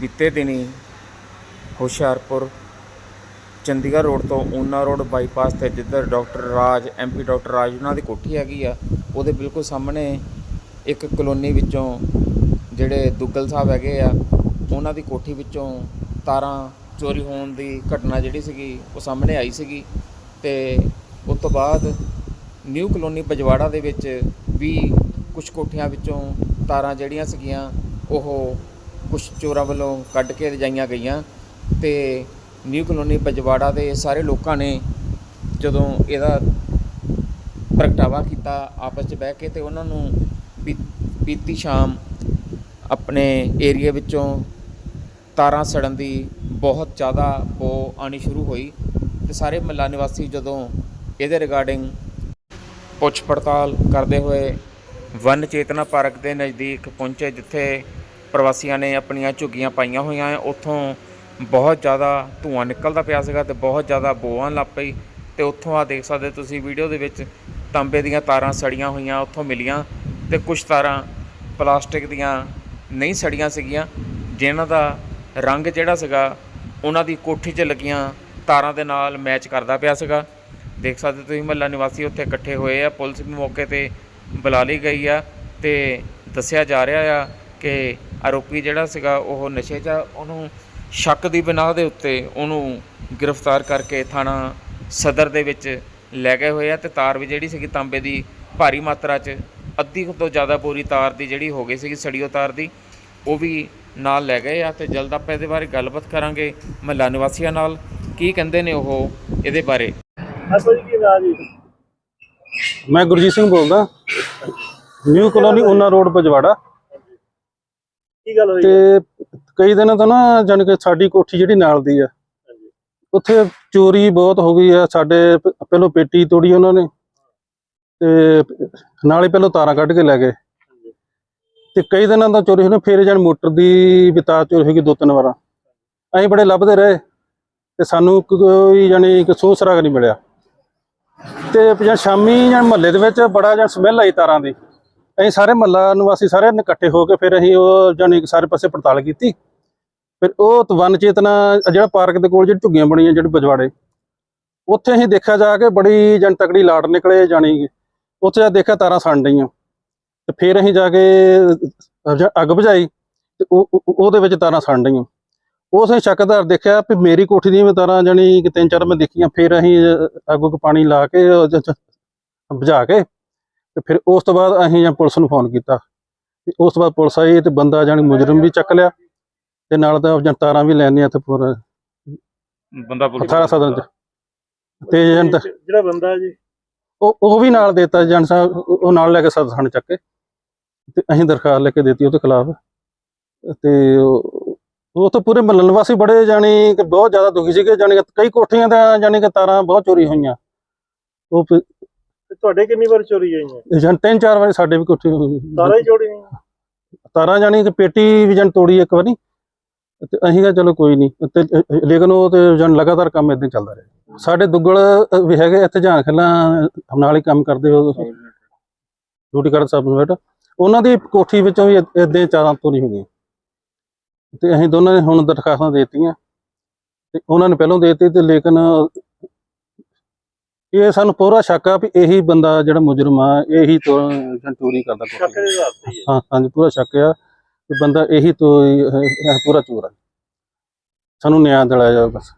ਬੀਤੇ ਦਿਨੀ ਹੁਸ਼ਿਆਰਪੁਰ, ਚੰਡੀਗੜ੍ਹ ਰੋਡ ਤੋਂ ਊਨਾ ਰੋਡ ਬਾਈਪਾਸ ਤੇ ਜਿੱਧਰ doctor Raj MP doctor Raj ਉਹਨਾਂ ਦੀ ਕੋਠੀ ਹੈਗੀ ਆ, ਉਹਦੇ ਬਿਲਕੁਲ ਸਾਹਮਣੇ ਇੱਕ ਕਲੋਨੀ ਵਿੱਚੋਂ ਜਿਹੜੇ ਦੁੱਗਲ ਸਾਹਿਬ ਹੈਗੇ ਆ, ਉਹਨਾਂ ਦੀ ਕੋਠੀ ਵਿੱਚੋਂ ਤਾਰਾਂ ਚੋਰੀ ਹੋਣ ਦੀ ਘਟਨਾ ਜਿਹੜੀ ਸੀਗੀ, ਉਹ ਸਾਹਮਣੇ ਆਈ ਸੀਗੀ ਤੇ ਉਸ ਤੋਂ ਬਾਅਦ ਨਿਊ ਕਲੋਨੀ ਬਜਵਾੜਾ ਦੇ ਵਿੱਚ ਵੀ ਕੁਝ ਕੋਠੀਆਂ ਵਿੱਚੋਂ ਤਾਰਾਂ ਜਿਹੜੀਆਂ ਸੀਗੀਆਂ, ਉਹ ਕੁਝ ਚੋਰਾਂ ਵੱਲੋਂ ਕੱਢ ਕੇ ਰਜਾਈਆਂ ਗਈਆਂ ਤੇ ਨਿਊ ਕਲੋਨੀ ਬਜਵਾੜਾ ਦੇ ਸਾਰੇ ਲੋਕਾਂ ਨੇ ਜਦੋਂ ਇਹਦਾ ਪ੍ਰਗਟਾਵਾ ਕੀਤਾ, ਆਪਸ 'ਚ ਬਹਿ ਕੇ ਤੇ ਉਹਨਾਂ ਨੂੰ ਬੀ- ਬੀਤੀ ਸ਼ਾਮ ਆਪਣੇ ਏਰੀਆ ਵਿੱਚੋਂ ਤਾਰਾਂ ਸੜਨ ਦੀ ਬਹੁਤ ਜ਼ਿਆਦਾ ਬੋ ਆਣੀ ਸ਼ੁਰੂ ਹੋਈ ਤੇ ਸਾਰੇ ਮਹੱਲਾ ਨਿਵਾਸੀ ਜਦੋਂ ਇਹਦੇ ਰਿਗਾਰਡਿੰਗ ਪੁੱਛ ਪੜਤਾਲ ਕਰਦੇ ਹੋਏ ਵਨ ਚੇਤਨਾ ਪਾਰਕ ਦੇ ਨਜ਼ਦੀਕ ਪਹੁੰਚੇ, ਜਿੱਥੇ ਪ੍ਰਵਾਸੀਆਂ ਨੇ ਆਪਣੀਆਂ ਝੁੱਗੀਆਂ ਪਾਈਆਂ ਹੋਈਆਂ ਹੈ ਉੱਥੋਂ ਬਹੁਤ ਜ਼ਿਆਦਾ ਧੂੰਆਂ ਨਿਕਲਦਾ ਪਿਆ ਸੀਗਾ ਤੇ ਬਹੁਤ ਜ਼ਿਆਦਾ ਬੋ ਆਉਣ ਲੱਗ ਪਈ ਤੇ ਉੱਥੋਂ ਆ ਦੇਖ ਸਕਦੇ ਤੁਸੀਂ ਵੀਡੀਓ ਦੇ ਵਿੱਚ ਤਾਂਬੇ ਦੀਆਂ ਤਾਰਾਂ ਸੜੀਆਂ ਹੋਈਆਂ, ਉੱਥੋਂ ਮਿਲੀਆਂ ਤੇ ਕੁਝ ਤਾਰਾਂ ਪਲਾਸਟਿਕ ਦੀਆਂ ਨਹੀਂ ਸੜੀਆਂ ਸੀਗੀਆਂ। ਜਿਨ੍ਹਾਂ ਦਾ ਰੰਗ ਜਿਹੜਾ ਸੀਗਾ, ਉਹਨਾਂ ਦੀ ਕੋਠੀ 'ਚ ਲੱਗੀਆਂ ਤਾਰਾਂ ਦੇ ਨਾਲ ਮੈਚ ਕਰਦਾ ਪਿਆ ਸੀਗਾ। ਦੇਖ ਸਕਦੇ ਤੁਸੀਂ ਮਹੱਲਾ ਨਿਵਾਸੀ ਉੱਥੇ ਇਕੱਠੇ ਹੋਏ ਆ। ਪੁਲਿਸ ਵੀ ਮੌਕੇ ਤੇ ਬੁਲਾ ਲਈ ਗਈ ਆ ਤੇ ਦੱਸਿਆ ਜਾ ਰਿਹਾ ਆ ਕਿ ਆਰੋਪੀ ਜਿਹੜਾ ਸੀਗਾ ਉਹ ਨਸ਼ੇ 'ਚ। ਉਹਨੂੰ ਸ਼ੱਕ ਦੀ ਬਿਨਾਹ ਦੇ ਉੱਤੇ ਉਹਨੂੰ ਗ੍ਰਿਫਤਾਰ ਕਰਕੇ ਥਾਣਾ ਸਦਰ ਦੇ ਵਿੱਚ ਲੈ ਗਏ ਹੋਏ ਆ ਤੇ ਤਾਰ ਵੀ ਜਿਹੜੀ ਸੀਗੀ ਤਾਂਬੇ ਦੀ ਭਾਰੀ ਮਾਤਰਾ 'ਚ ਅੱਧੀ ਤੋਂ ਜ਼ਿਆਦਾ ਪੂਰੀ ਤਾਰ ਦੀ ਜਿਹੜੀ ਹੋ ਗਈ ਸੀਗੀ ਸੜੀਓ ਤਾਰ ਦੀ ਉਹ ਵੀ ਨਾਲ ਲੈ ਗਏ ਆ ਤੇ ਜਲਦ ਆਪਾਂ ਇਹਦੇ ਬਾਰੇ ਗੱਲਬਾਤ ਕਰਾਂਗੇ ਮਹੱਲਾ ਨਿਵਾਸੀਆਂ ਨਾਲ ਕੀ ਕਹਿੰਦੇ ਨੇ ਉਹ ਇਹਦੇ ਬਾਰੇ ਮੈਂ ਗੁਰਜੀਤ ਸਿੰਘ ਬੋਲਦਾ ਨਿਊ ਕਲੋਨੀ ਉਹਨਾਂ ਰੋਡ ਪਜਵਾੜਾ ਕੀ ਗੱਲ ਹੋਈ ਤੇ ਕਈ ਦਿਨਾਂ ਤੋਂ ਨਾ ਜਾਣੀ ਕਿ ਸਾਡੀ ਕੋਠੀ ਜਿਹੜੀ ਨਾਲ ਦੀ ਆ। ਉੱਥੇ ਚੋਰੀ ਬਹੁਤ ਹੋ ਗਈ ਆ ਸਾਡੇ ਪਹਿਲੋਂ ਪੇਟੀ ਤੋੜੀ ਉਹਨਾਂ ਨੇ ਤੇ ਨਾਲੇ ਪਹਿਲੋਂ ਤਾਰਾਂ ਕੱਢ ਕੇ ਲੈ ਗਏ। ਤੇ ਕਈ ਦਿਨਾਂ ਦਾ ਚੋਰੀ ਹੋਣੇ ਫਿਰ ਜਾਨ ਮੋਟਰ ਦੀ ਤਾਰ ਚੋਰੀ ਹੋ ਗਈ ਦੋ ਤਿੰਨ ਵਾਰਾਂ। ਅਸੀਂ ਬੜੇ ਲੱਭਦੇ ਰਹੇ ਤੇ ਸਾਨੂੰ ਕੋਈ ਜਾਨੀ ਕਿ ਸੂਹ ਸਰਾਗ ਨਹੀਂ ਮਿਲਿਆ। ਤੇ ਜਾਂ ਸ਼ਾਮੀ ਜਾਂ ਮਹੱਲੇ ਦੇ ਵਿੱਚ ਬੜਾ ਜਾਂ ਸਮੈਲ ਆਈ ਤਾਰਾਂ ਦੀ। ਅਸੀਂ ਸਾਰੇ ਮਹੱਲਾ ਨਿਵਾਸੀ ਸਾਰੇ ਇਕੱਠੇ ਹੋ ਕੇ ਫਿਰ ਅਸੀਂ ਉਹ ਜਾਨੀ ਸਾਰੇ ਪਾਸੇ ਪੜਤਾਲ ਕੀਤੀ। ਫਿਰ ਉਹ ਵਨ ਚੇਤਨਾ ਜਿਹੜਾ ਪਾਰਕ ਦੇ ਕੋਲ ਜਿਹੜੀ ਝੁੱਗੀਆਂ ਬਣੀਆਂ ਜਿਹੜੇ ਬਜਵਾੜੇ ਉੱਥੇ ਅਸੀਂ ਦੇਖਿਆ ਜਾ ਕੇ ਬੜੀ ਜਨ ਤਕੜੀ ਲਾਟ ਨਿਕਲੇ ਜਾਣੀ ਉੱਥੇ ਜਾ ਦੇਖਿਆ ਤਾਰਾਂ ਸੜ ਡਈਆਂ। ਤੇ ਫਿਰ ਅਸੀਂ ਜਾ ਕੇ ਅੱਗ ਬੁਝਾਈ ਤੇ ਉਹ ਉਹਦੇ ਵਿੱਚ ਤਾਰਾਂ ਸੜ ਡਈਆਂ। ਉਸ ਅਸੀਂ ਸ਼ੱਕਦਾਰ ਦੇਖਿਆ ਵੀ ਮੇਰੀ ਕੋਠੀ ਦੀਆਂ ਤਾਰਾਂ ਜਾਣੀ ਕਿ ਤਿੰਨ ਚਾਰ ਮੈਂ ਦੇਖੀਆਂ ਫਿਰ ਅਸੀਂ ਅਹ, ਅੱਗ ਉੱਗ ਪਾਣੀ ਲਾ ਕੇ ਉਹ ਬੁਝਾ ਕੇ ਤੇ ਫਿਰ ਉਸ ਤੋਂ ਬਾਅਦ ਅਸੀਂ ਜਾਂ ਪੁਲਿਸ ਨੂੰ ਫੋਨ ਕੀਤਾ। ਤੇ ਉਸ ਤੋਂ ਬਾਅਦ ਪੁਲਿਸ ਆਈ ਤੇ ਬੰਦਾ ਜਾਣੀ ਮੁਜਰਮ ਵੀ ਚੱਕ ਲਿਆ ਤੇ ਨਾਲ ਤਾਂ ਜਾਂ ਤਾਰਾਂ ਵੀ ਲੈਣੀਆਂ ਤੇ ਪੂਰਾ ਬੰਦਾ 18 ਸਦਨ ਚ। ਤੇ ਏਜੰਟ ਜਿਹੜਾ ਬੰਦਾ ਜੀ? ਉਹ ਉਹ ਵੀ ਨਾਲ ਦੇਤਾ ਏਜੰਟ ਸਾਹਿਬ ਉਹ ਨਾਲ ਲੈ ਕੇ ਸਦ ਥਾਣੇ ਚੱਕ। ਕੇ ਤੇ ਅਸੀਂ ਦਰਖਾਸਤ ਲੈ ਕੇ ਦਿੱਤੀ ਉਹਦੇ ਖਿਲਾਫ। ਤੇ ਉਹ ਤਾਂ ਪੂਰੇ ਮਹੱਲੇ ਨਿਵਾਸੀ ਬੜੇ ਜਾਣੀ ਕਿ ਬਹੁਤ ਜ਼ਿਆਦਾ ਦੁਖੀ ਸੀਗੇ ਜਾਣੀ ਕਿ ਕਈ ਕੋਠੀਆਂ ਦਾ ਜਾਣੀ ਕਿ ਤਾਰਾਂ ਬਹੁਤ ਚੋਰੀ ਹੋਈਆਂ। ਉਹ ਤੁਹਾਡੇ ਕਿੰਨੀ ਵਾਰ ਚੋਰੀ ਹੋਈਆਂ ਏਜੰਟ ਤਿੰਨ ਚਾਰ ਵਾਰੀ ਸਾਡੇ ਵੀ ਕੋਠੀ ਤਾਰਾਂ ਹੀ ਚੋਰੀ ਨਹੀਂ? ਤਾਰਾਂ ਜਾਣੀ ਕਿ ਪੇਟੀ ਵੀ ਜਨ ਤੋੜੀ ਇੱਕ ਵਾਰੀ। ਤੇ ਅਸੀਂ ਕਿਹਾ ਚਲੋ ਕੋਈ ਨਹੀਂ। ਤੇ ਲੇਕਿਨ ਉਹ ਤੇ ਜਨ ਲਗਾਤਾਰ ਕੰਮ ਇਦਾਂ ਚੱਲਦਾ ਰਿਹਾ। ਸਾਡੇ ਦੁੱਗਲ ਵੀ ਹੈਗੇ ਇੱਥੇ ਜਾਣ ਖੱਲਾਂ ਨਾਲ ਹੀ ਕੰਮ ਕਰਦੇ ਹੋ ਡਿਊਟੀ ਕਰਦੇ ਸਬ ਨੂੰ ਬੇਟਾ ਉਹਨਾਂ ਦੀ ਕੋਠੀ ਵਿੱਚੋਂ ਵੀ ਇਦਾਂ ਚਾਰਾਂ ਤੋਰੀ ਹੋ ਗਈ ਤੇ ਅਸੀਂ ਦੋਨਾਂ ਨੇ ਹੁਣ ਦਰਖਾਸਤਾਂ ਦੇ ਦਿੱਤੀਆਂ। ਤੇ ਉਹਨਾਂ ਨੇ ਪਹਿਲਾਂ ਦੇ ਦਿੱਤੀ ਤੇ ਲੇਕਿਨ ਇਹ ਸਾਨੂੰ ਪੂਰਾ ਸ਼ੱਕ ਆ ਵੀ ਇਹੀ ਬੰਦਾ ਜਿਹੜਾ ਮੁਜਰਮ ਆ ਇਹੀ ਤੋਂ ਚੋਰੀ ਕਰਦਾ ਸ਼ੱਕ ਦੇ ਆਧਾਰ ਤੇ ਹੀ ਹੈ। ਹਾਂ ਹਾਂਜੀ ਪੂਰਾ ਸ਼ੱਕ ਆ ਕਿ ਬੰਦਾ ਇਹੀ ਤੋਂ ਹੀ, ਅਹ, ਪੂਰਾ ਚੋਰ ਹੈ ਸਾਨੂੰ ਨਿਆਂ ਦਿਲਾਇਆ ਜਾਵੇ ਬਸ।